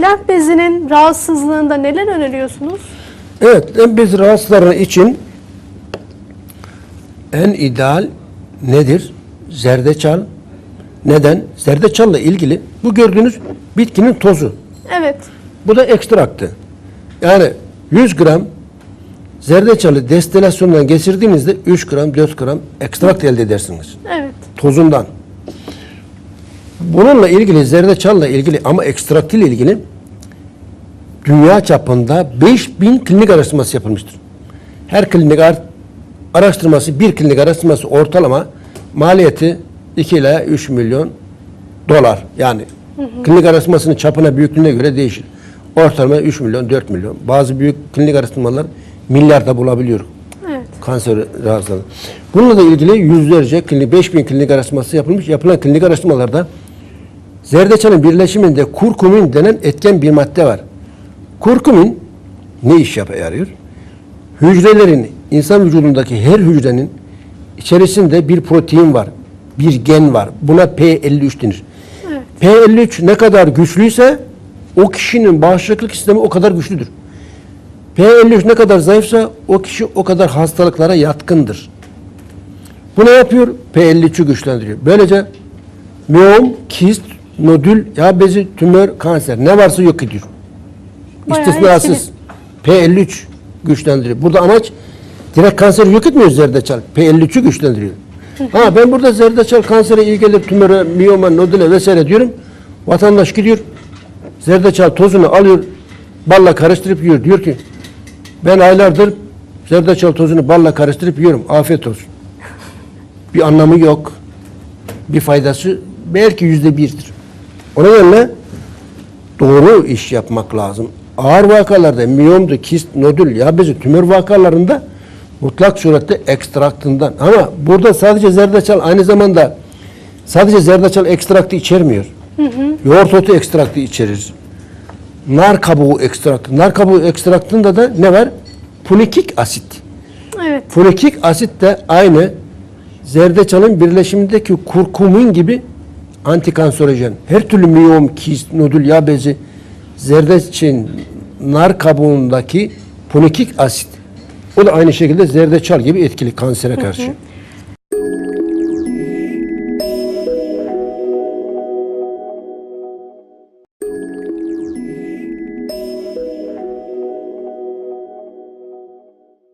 Lenf bezinin rahatsızlığında neler öneriyorsunuz? Evet, en biz rahatsızları için en ideal nedir? Zerdeçal. Neden? Zerdeçalla ilgili bu gördüğünüz bitkinin tozu. Evet. Bu da ekstraktı. Yani 100 gram zerdeçalı destilasyondan geçirdiğinizde 3 gram 4 gram ekstrakt elde edersiniz. Evet. Tozundan. Bununla ilgili zerdeçalla ilgili ama ekstrakt ile ilgili dünya çapında 5000 klinik araştırması yapılmıştır. Her klinik ar- araştırması, bir klinik araştırması ortalama maliyeti 2 ile 3 milyon dolar. Yani klinik araştırmasının çapına, büyüklüğüne göre değişir. Ortalama 3 milyon, 4 milyon. Bazı büyük klinik araştırmalar milyarda bulabiliyor Evet. kanser rahatsızlığı. Bununla da ilgili yüzlerce klinik, 5000 klinik araştırması yapılmış. Yapılan klinik araştırmalarda zerdeçalın birleşiminde kurkumin denen etken bir madde var. Kurkumin ne iş yarıyor? Hücrelerin, insan vücudundaki her hücrenin içerisinde bir protein var, bir gen var. Buna P53 denir. P53 ne kadar güçlüyse o kişinin bağışıklık sistemi o kadar güçlüdür. P53 ne kadar zayıfsa o kişi o kadar hastalıklara yatkındır. Bu ne yapıyor? P53'ü güçlendiriyor. Böylece miyom, kist, nodül, yağ bezi, tümör, kanser ne varsa yok ediyor. Bayağı İstisnasız. P53 güçlendiriyor. Burada amaç direkt kanseri yok etmiyor zerdeçal. P53'ü güçlendiriyor. ha ben burada zerdeçal kansere iyi gelir, tümöre, miyoma, nodüle vesaire diyorum. Vatandaş gidiyor. Zerdeçal tozunu alıyor. Balla karıştırıp yiyor. Diyor ki ben aylardır zerdeçal tozunu balla karıştırıp yiyorum. Afiyet olsun. Bir anlamı yok. Bir faydası belki yüzde birdir. O nedenle doğru iş yapmak lazım. Ağır vakalarda miyomdu, kist, nodül, yağ bezi, tümör vakalarında mutlak surette ekstraktından. Ama burada sadece zerdeçal aynı zamanda sadece zerdeçal ekstraktı içermiyor. Yoğurt otu ekstraktı içerir. Nar kabuğu ekstraktı. Nar kabuğu ekstraktında da ne var? Punikik asit. Evet. Folikik asit de aynı zerdeçalın birleşimindeki kurkumin gibi antikanserojen. Her türlü miyom, kist, nodül, yağ bezi, zerdeçin, nar kabuğundaki folikik asit. O da aynı şekilde zerdeçal gibi etkili kansere karşı.